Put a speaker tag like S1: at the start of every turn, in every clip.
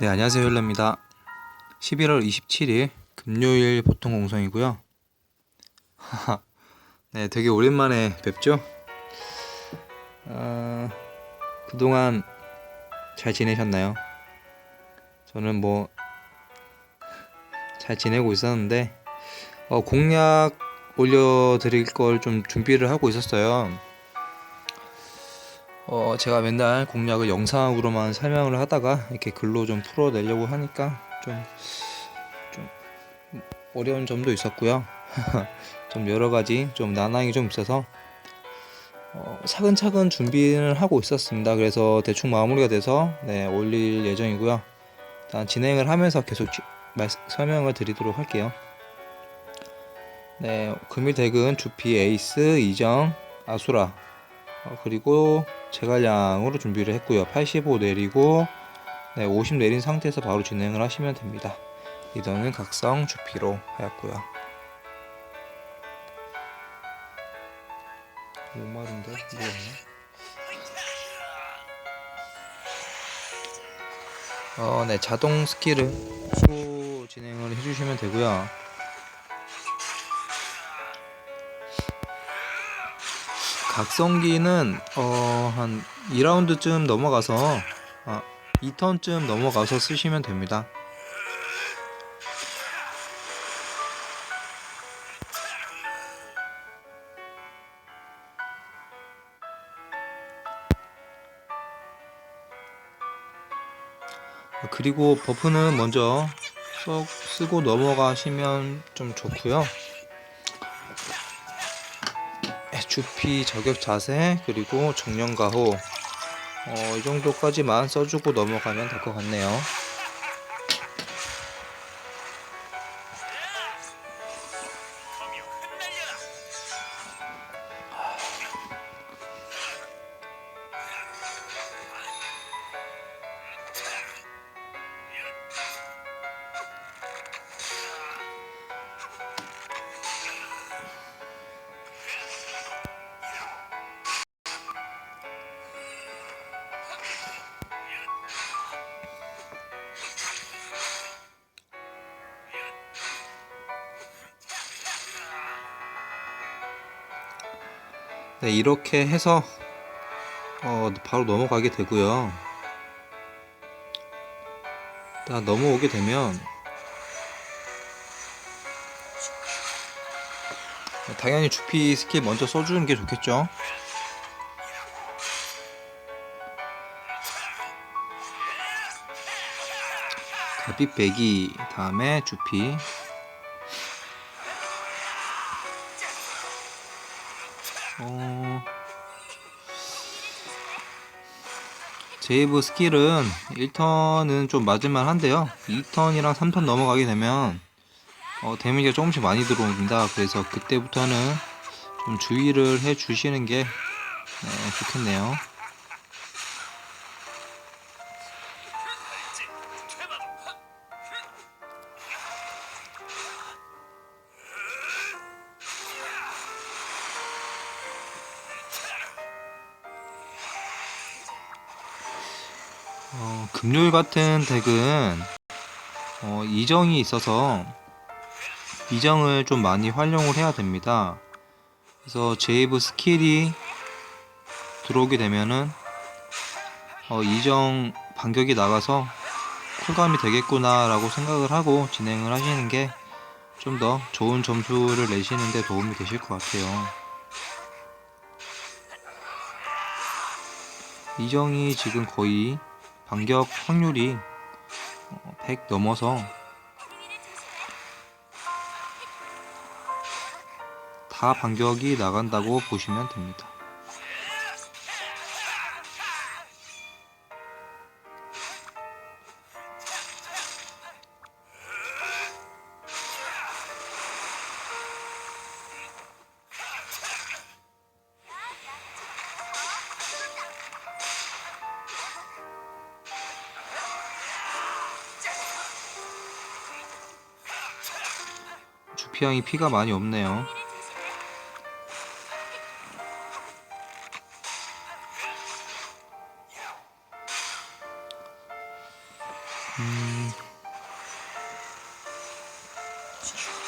S1: 네, 안녕하세요. 율라입니다. 11월 27일 금요일 보통 공성이고요. 네, 되게 오랜만에 뵙죠? 아, 그동안 잘 지내셨나요? 저는 뭐 잘 지내고 있었는데 어, 공약 올려드릴 걸 좀 준비를 하고 있었어요. 어, 제가 맨날 공략을 영상으로만 설명을 하다가 이렇게 글로 좀 풀어내려고 하니까 좀, 좀 어려운 점도 있었고요. 좀 여러 가지 좀 난항이 좀 있어서 어, 차근차근 준비를 하고 있었습니다. 그래서 대충 마무리가 돼서 네, 올릴 예정이고요. 일단 진행을 하면서 계속 지- 말, 설명을 드리도록 할게요. 네, 금일덱은 주피, 에이스, 이정, 아수라, 어, 그리고 제갈량으로 준비를 했고요. 85 내리고 네, 50 내린 상태에서 바로 진행을 하시면 됩니다. 리더는 각성 주피로 하였고요. 목마른데 뭐였나? 어, 네 자동 스킬을 푸고 진행을 해주시면 되고요. 각성기는 어, 한 2라운드쯤 넘어가서 아, 2턴쯤 넘어가서 쓰시면 됩니다. 그리고 버프는 먼저 쏙 쓰고 넘어가시면 좀 좋고요. 네, 주피 저격 자세 그리고 정령가호 어, 이 정도까지만 써주고 넘어가면 될 것 같네요. 네, 이렇게 해서 어, 바로 넘어가게 되고요. 일단 넘어오게 되면 당연히 주피 스킬 먼저 써주는 게 좋겠죠. 달빛 배기 다음에 주피 어... 제이브 스킬은 1턴은 좀 맞을만 한데요. 2턴이랑 3턴 넘어가게 되면 어, 데미지가 조금씩 많이 들어옵니다. 그래서 그때부터는 좀 주의를 해 주시는 게 네, 좋겠네요 어, 금요일 같은 덱은 어, 이정이 있어서 이정을 좀 많이 활용을 해야 됩니다. 그래서 제이브 스킬이 들어오게 되면은 어, 이정 반격이 나가서 쿨감이 되겠구나라고 생각을 하고 진행을 하시는 게 좀 더 좋은 점수를 내시는 데 도움이 되실 것 같아요. 이정이 지금 거의 반격 확률이 어, 100 넘어서 다 반격이 나간다고 보시면 됩니다. 주피양이 피가 많이 없네요. 음,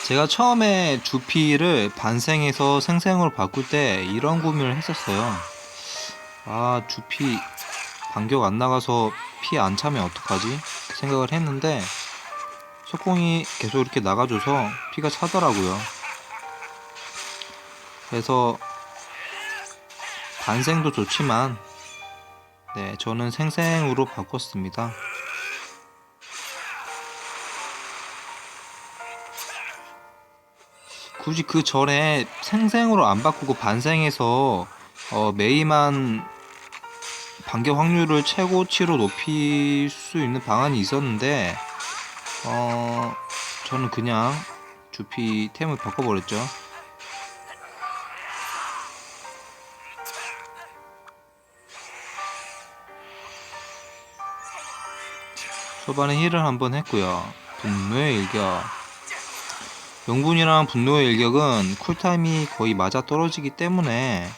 S1: 제가 처음에 주피를 반생에서 생생으로 바꿀 때 이런 고민을 했었어요. 아, 주피 반격 안 나가서 피 안 차면 어떡하지? 생각을 했는데 석공이 계속 이렇게 나가줘서 피가 차더라고요. 그래서 반생도 좋지만 네, 저는 생생으로 바꿨습니다. 굳이 그 전에 생생으로 안 바꾸고 반생해서 어, 메이만 반격 확률을 최고치로 높일 수 있는 방안이 있었는데 어, 저는 그냥 주피 템을 바꿔버렸죠. 초반에 힐을 한번 했고요. 분노의 일격. 명분이랑 분노의 일격은 쿨타임이 거의 맞아 떨어지기 때문에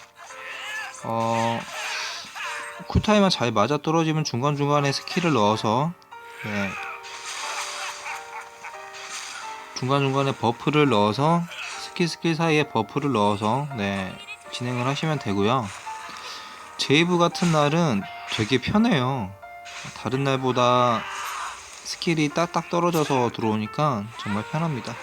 S1: 어 쿨타임만 잘 맞아 떨어지면 중간중간에 스킬을 넣어서 네. 중간중간에 버프를 넣어서 스킬 스킬 사이에 버프를 넣어서 네 진행을 하시면 되고요. 제이브 같은 날은 되게 편해요. 다른 날보다 스킬이 딱딱 떨어져서 들어오니까 정말 편합니다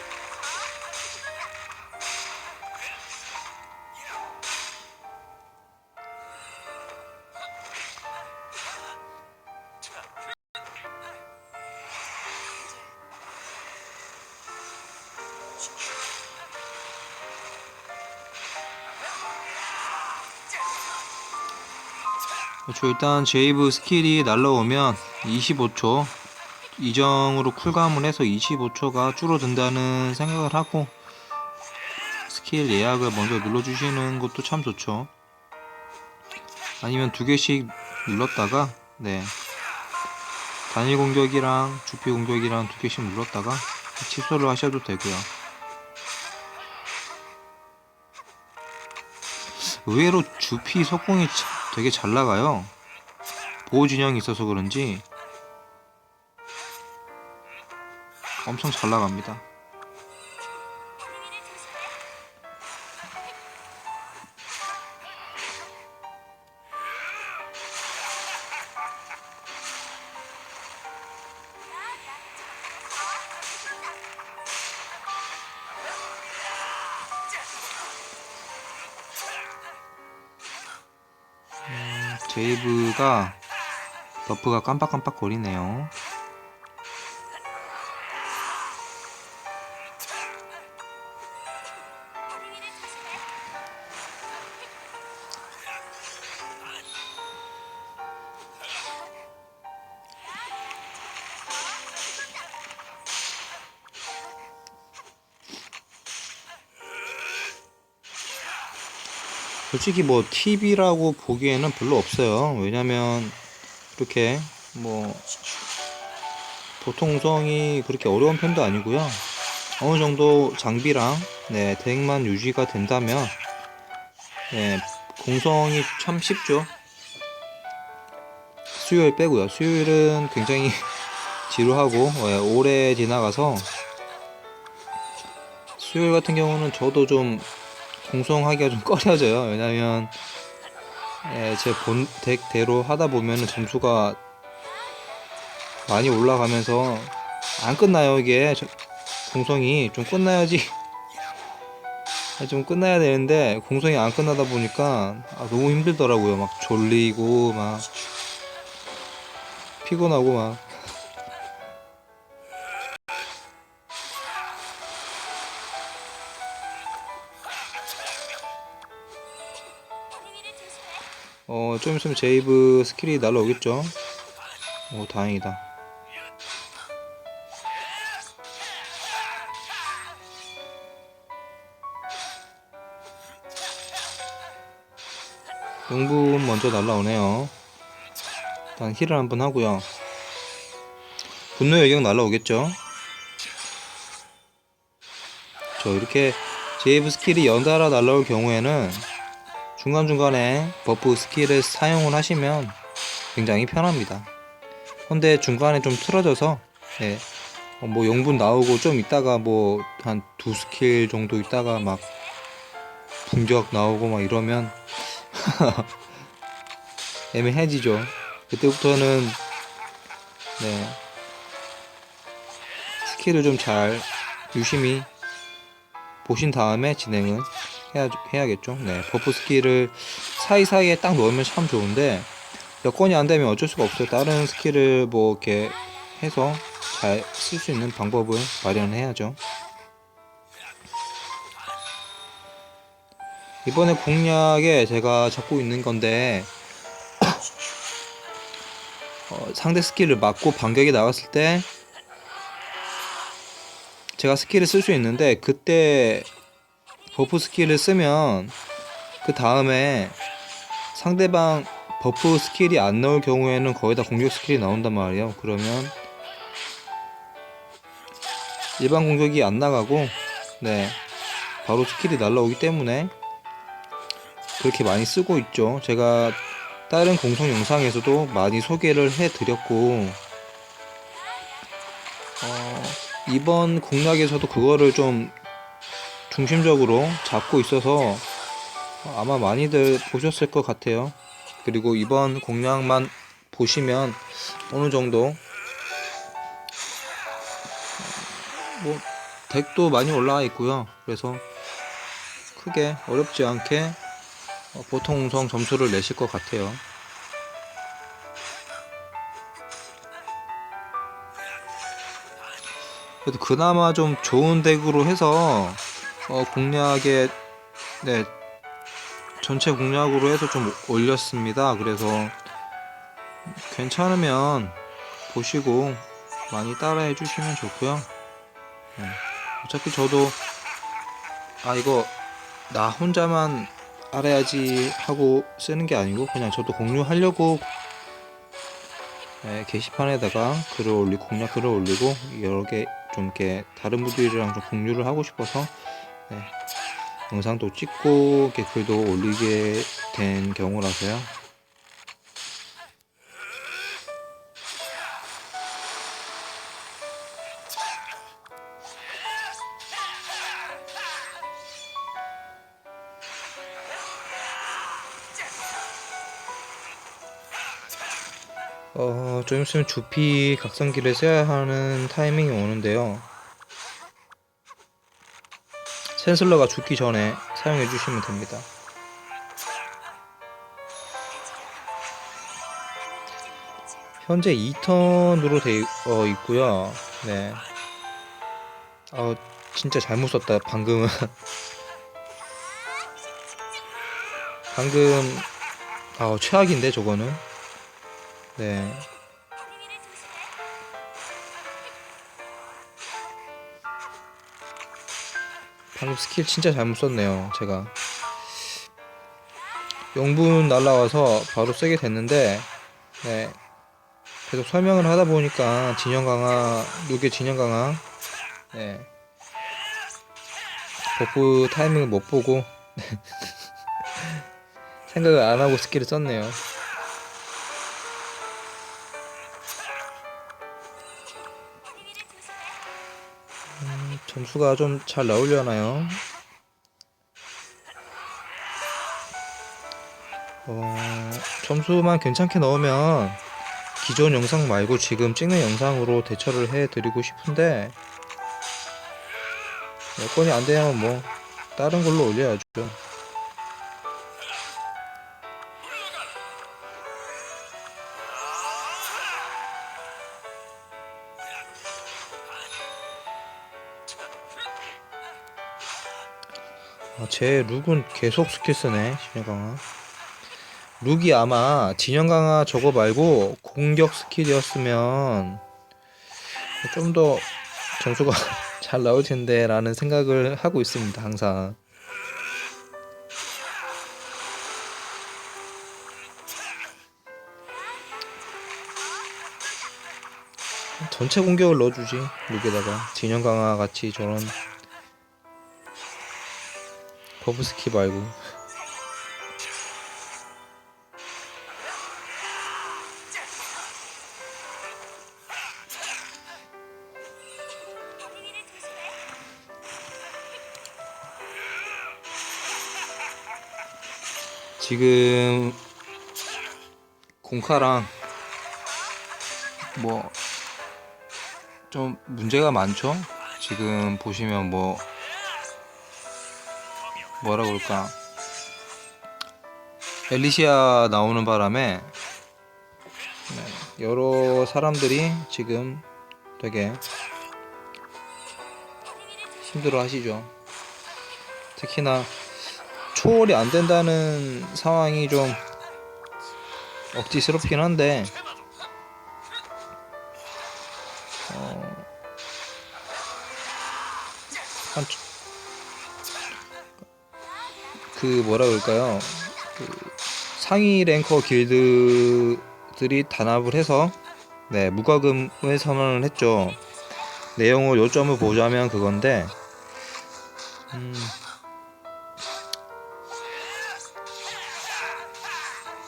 S1: 그렇죠. 일단 제이브 스킬이 날라오면 25초 이정으로 쿨감을 해서 25초가 줄어든다는 생각을 하고 스킬 예약을 먼저 눌러주시는 것도 참 좋죠. 아니면 두 개씩 눌렀다가 네 단일 공격이랑 주피 공격이랑 두 개씩 눌렀다가 취소를 하셔도 되고요. 의외로 주피 속공이 차- 되게 잘 나가요. 보호 진영이 있어서 그런지 엄청 잘 나갑니다. 제이브가 버프가 깜빡깜빡 거리네요. 솔직히 뭐 팁이라고 보기에는 별로 없어요. 왜냐면 이렇게 뭐 보통성이 그렇게 어려운 편도 아니고요. 어느 정도 장비랑 네, 대행만 유지가 된다면 네, 공성이 참 쉽죠. 수요일 빼고요. 수요일은 굉장히 지루하고 예, 오래 지나가서 수요일 같은 경우는 저도 좀 공성하기가 좀 꺼려져요. 왜냐면 예, 제 본 덱대로 하다 보면은 점수가 많이 올라가면서 안 끝나요 이게. 저- 공성이 좀 끝나야지. 좀 끝나야 되는데 공성이 안 끝나다 보니까 아, 너무 힘들더라고요. 막 졸리고 막 피곤하고 막 어, 좀 있으면 제이브 스킬이 날라오겠죠? 오, 다행이다. 용분 먼저 날라오네요. 일단 힐을 한번 하고요. 분노의 여경 날라오겠죠? 저 이렇게 제이브 스킬이 연달아 날라올 경우에는 중간중간에 버프 스킬을 사용을 하시면 굉장히 편합니다. 근데 중간에 좀 틀어져서 네. 어, 뭐 용분 나오고 좀 있다가 뭐 한 두 스킬 정도 있다가 막 분격 나오고 막 이러면 애매해지죠. 그때부터는 네 스킬을 좀 잘 유심히 보신 다음에 진행을 해야 해야겠죠. 네 버프 스킬을 사이사이에 딱 넣으면 참 좋은데 여건이 안 되면 어쩔 수가 없어요. 다른 스킬을 뭐 이렇게 해서 잘 쓸 수 있는 방법을 마련해야죠. 이번에 공략에 제가 잡고 있는 건데 어, 상대 스킬을 맞고 반격이 나왔을 때 제가 스킬을 쓸 수 있는데 그때 버프 스킬을 쓰면 그 다음에 상대방 버프 스킬이 안 나올 경우에는 거의 다 공격 스킬이 나온단 말이에요. 그러면 일반 공격이 안 나가고 네 바로 스킬이 날라오기 때문에 그렇게 많이 쓰고 있죠. 제가 다른 공성 영상에서도 많이 소개를 해드렸고 어, 이번 공략에서도 그거를 좀 중심적으로 잡고 있어서 아마 많이들 보셨을 것 같아요. 그리고 이번 공략만 보시면 어느 정도 뭐 덱도 많이 올라와 있고요. 그래서 크게 어렵지 않게 어, 보통 성 점수를 내실 것 같아요. 그래도 그나마 좀 좋은 덱으로 해서 어, 공략에 네 전체 공략으로 해서 좀 올렸습니다. 그래서 괜찮으면 보시고 많이 따라해 주시면 좋고요. 네. 어차피 저도 아 이거 나 혼자만 알아야지 하고 쓰는 게 아니고 그냥 저도 공유하려고 네, 게시판에다가 글을 올리고 공략 글을 올리고 여러 개 좀 이렇게 다른 분들이랑 좀 공유를 하고 싶어서 네, 영상도 찍고 이렇게 글도 올리게 된 경우라서요. 어, 좀 있으면 주피 각성기를 써야 하는 타이밍이 오는데요. 센슬러가 죽기 전에 사용해 주시면 됩니다. 현재 2턴으로 되어 있고요. 네. 어, 진짜 잘못 썼다. 방금은. 방금 아, 최악인데 저거는. 네. 방금 스킬 진짜 잘못 썼네요, 제가. 영분 날라와서 바로 쓰게 됐는데, 네. 계속 설명을 하다 보니까 진영 강화, 룩의 진영 강화, 네. 버프 타이밍을 못 보고, 생각을 안 하고 스킬을 썼네요. 점수가 좀 잘 나오려나요? 어, 점수만 괜찮게 넣으면 기존 영상 말고 지금 찍는 영상으로 대처를 해드리고 싶은데 여건이 안 되면 뭐 다른 걸로 올려야죠. 제 룩은 계속 스킬 쓰네 진영 강화 룩이 아마 진영 강화 저거 말고 공격 스킬이었으면 좀 더 점수가 잘 나올 텐데 라는 생각을 하고 있습니다 항상. 전체 공격을 넣어주지 룩에다가. 진영 강화 같이 저런 버브스키 말고 지금 공카랑 뭐 좀 문제가 많죠? 지금 보시면 뭐 뭐라 그럴까 엘리시아 나오는 바람에 네, 여러 사람들이 지금 되게 힘들어 하시죠. 특히나 초월이 안 된다는 상황이 좀 억지스럽긴 한데 어, 한, 그 뭐라 그럴까요? 그 상위 랭커 길드들이 단합을 해서 네 무과금을 선언을 했죠. 내용을 요점을 보자면 그건데 음,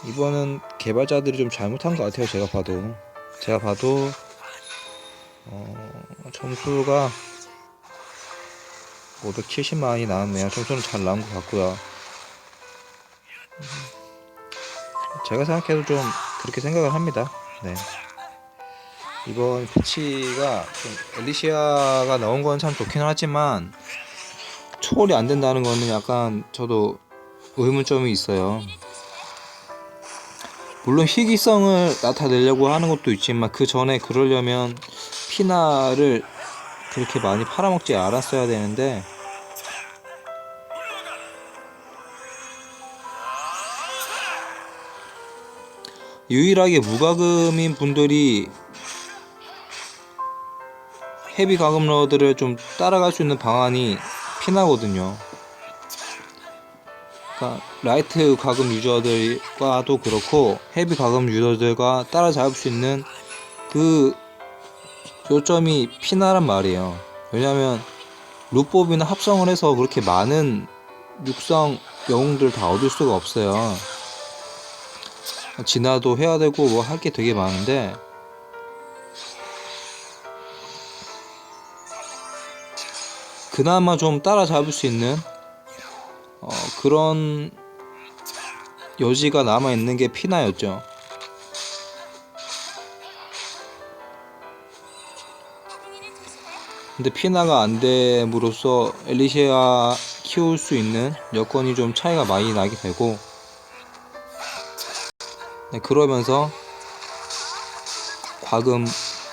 S1: 이번은 개발자들이 좀 잘못한 것 같아요. 제가 봐도 제가 봐도 어, 점수가 570만이 나왔네요. 점수는 잘 나온 것 같고요. 제가 생각해도 좀 그렇게 생각을 합니다. 네. 이번 패치가 좀 엘리시아가 나온 건 참 좋긴 하지만 초월이 안 된다는 거는 약간 저도 의문점이 있어요. 물론 희귀성을 나타내려고 하는 것도 있지만 그 전에 그러려면 피나를 그렇게 많이 팔아먹지 않았어야 되는데 유일하게 무과금인 분들이 헤비 과금러들을 좀 따라갈 수 있는 방안이 피나거든요. 그러니까 라이트 과금 유저들과도 그렇고 헤비 과금 유저들과 따라잡을 수 있는 그 요점이 피나란 말이에요. 왜냐면 룩법이나 합성을 해서 그렇게 많은 육성 영웅들 다 얻을 수가 없어요. 진화도 해야 되고 뭐 할 게 되게 많은데 그나마 좀 따라잡을 수 있는 어, 그런 여지가 남아 있는 게 피나였죠. 근데 피나가 안 됨으로써 엘리시아 키울 수 있는 여건이 좀 차이가 많이 나게 되고 네, 그러면서 과금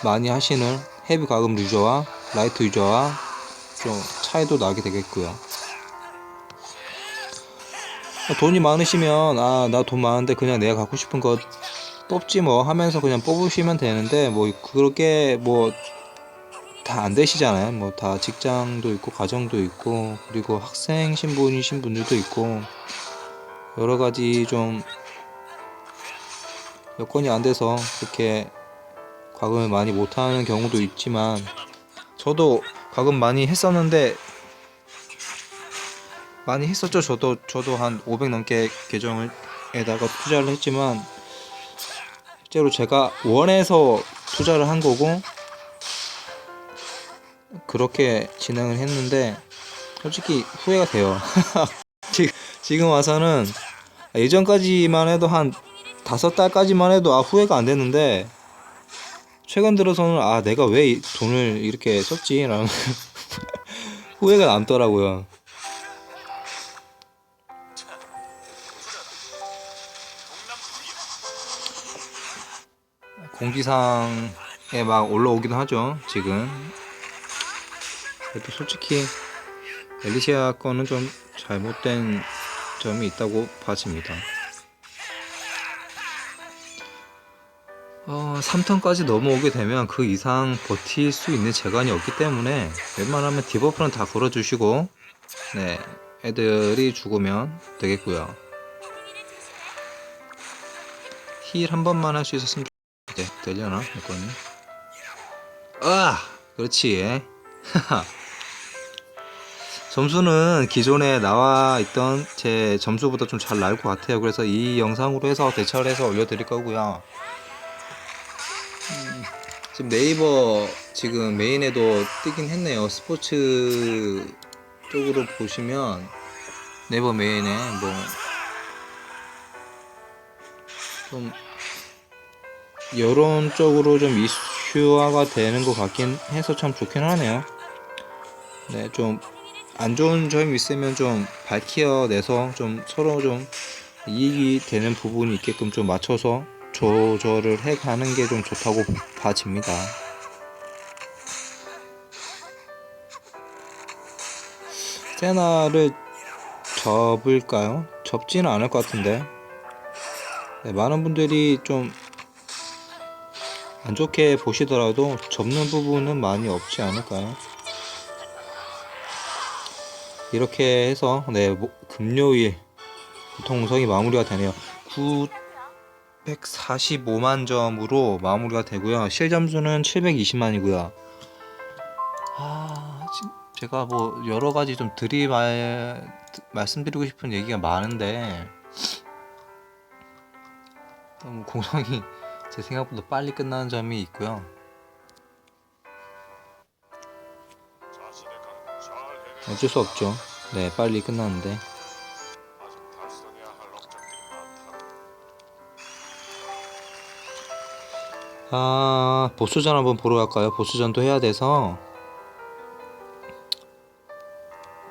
S1: 많이 하시는 헤비 과금 유저와 라이트 유저와 좀 차이도 나게 되겠고요. 돈이 많으시면 아 나 돈 많은데 그냥 내가 갖고 싶은 거 뽑지 뭐 하면서 그냥 뽑으시면 되는데 뭐 그렇게 뭐 다 안 되시잖아요. 뭐 다 직장도 있고 가정도 있고 그리고 학생 신분이신 분들도 있고 여러 가지 좀 여건이 안 돼서 그렇게 과금을 많이 못하는 경우도 있지만 저도 과금 많이 했었는데 많이 했었죠. 저도 저도 한 500 넘게 계정을 에다가 투자를 했지만 실제로 제가 원해서 투자를 한 거고 그렇게 진행을 했는데 솔직히 후회가 돼요. 지금 와서는 예전까지만 해도 한 다섯 달까지만 해도 아 후회가 안 됐는데 최근 들어서는 아 내가 왜이 돈을 이렇게 썼지 라는 후회가 남더라고요. 공지사항에 막 올라오기도 하죠 지금. 그래도 솔직히 엘리시아 거는 좀 잘못된 점이 있다고 봐집니다. 3턴까지 넘어오게 되면 그 이상 버틸 수 있는 재간이 없기 때문에 웬만하면 디버프는 다 걸어주시고 네 애들이 죽으면 되겠고요. 힐 한 번만 할 수 있었으면 좋... 네, 되려나 이거는? 아 그렇지 점수는 기존에 나와 있던 제 점수보다 좀 잘 나올 것 같아요. 그래서 이 영상으로 해서 대처를 해서 올려드릴 거고요 지금 네이버 지금 메인에도 뜨긴 했네요. 스포츠 쪽으로 보시면 네이버 메인에 뭐 좀 여론적으로 좀 이슈화가 되는 것 같긴 해서 참 좋긴 하네요. 네, 좀 안 좋은 점이 있으면 좀 밝혀내서 좀 서로 좀 이익이 되는 부분이 있게끔 좀 맞춰서 조절을 해 가는 게 좀 좋다고 봐집니다. 세나를 접을까요? 접지는 않을 것 같은데. 네, 많은 분들이 좀 안 좋게 보시더라도 접는 부분은 많이 없지 않을까요? 이렇게 해서 네 모- 금요일 보통성이 마무리가 되네요. 945만 점으로 마무리가 되고요. 실점수는 720만이고요. 아, 지- 제가 뭐 여러 가지 좀 드리 말 말씀드리고 싶은 얘기가 많은데 너무 공성이 제 생각보다 빨리 끝나는 점이 있고요. 어쩔 수 없죠. 네, 빨리 끝나는데. 아, 보스전 한번 보러 갈까요? 보스전도 해야 돼서.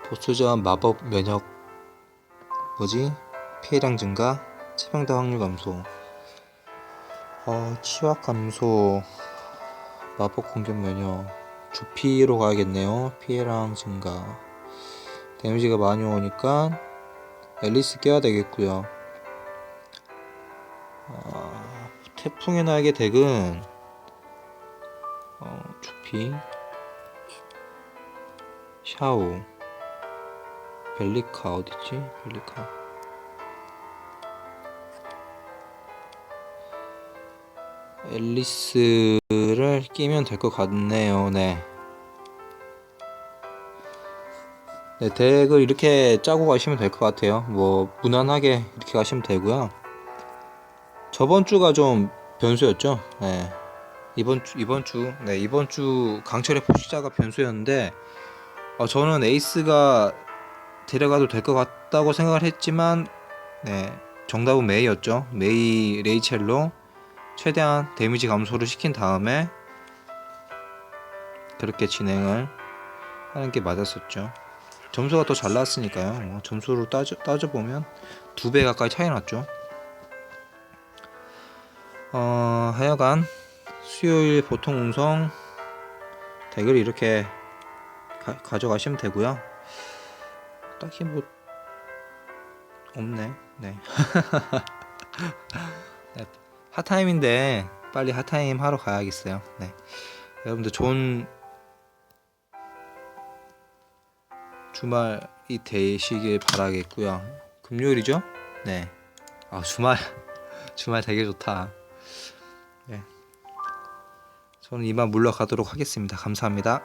S1: 보스전 마법 면역 뭐지? 피해량 증가, 치명타 확률 감소. 어, 치확 감소, 마법 공격 면역, 주피로 가야겠네요. 피해량 증가. 데미지가 많이 오니까 앨리스 껴야 되겠고요. 아, 태풍의 날개 덱은 어, 주피, 샤오, 벨리카 어딨지? 벨리카. 앨리스를 끼면 될 것 같네요. 네. 네, 덱을 이렇게 짜고 가시면 될 것 같아요. 뭐 무난하게 이렇게 가시면 되고요. 저번 주가 좀 변수였죠. 네. 이번 주 이번 주 네, 이번 주 강철의 포시자가 변수였는데 어, 저는 에이스가 데려가도 될 것 같다고 생각을 했지만 네, 정답은 메이였죠. 메이 레이첼로 최대한 데미지 감소를 시킨 다음에 그렇게 진행을 하는 게 맞았었죠. 점수가 더 잘 나왔으니까요. 어, 점수로 따져, 따져보면 두 배 가까이 차이 났죠. 어, 하여간 수요일 보통 운송 덱을 이렇게 가, 져가시면 되고요. 딱히 뭐 없네. 네. 네. 핫타임인데 빨리 핫타임 하러 가야겠어요. 네. 여러분들 좋은 주말이 되시길 바라겠고요. 금요일이죠? 네. 아 주말 주말 되게 좋다. 네. 저는 이만 물러가도록 하겠습니다. 감사합니다.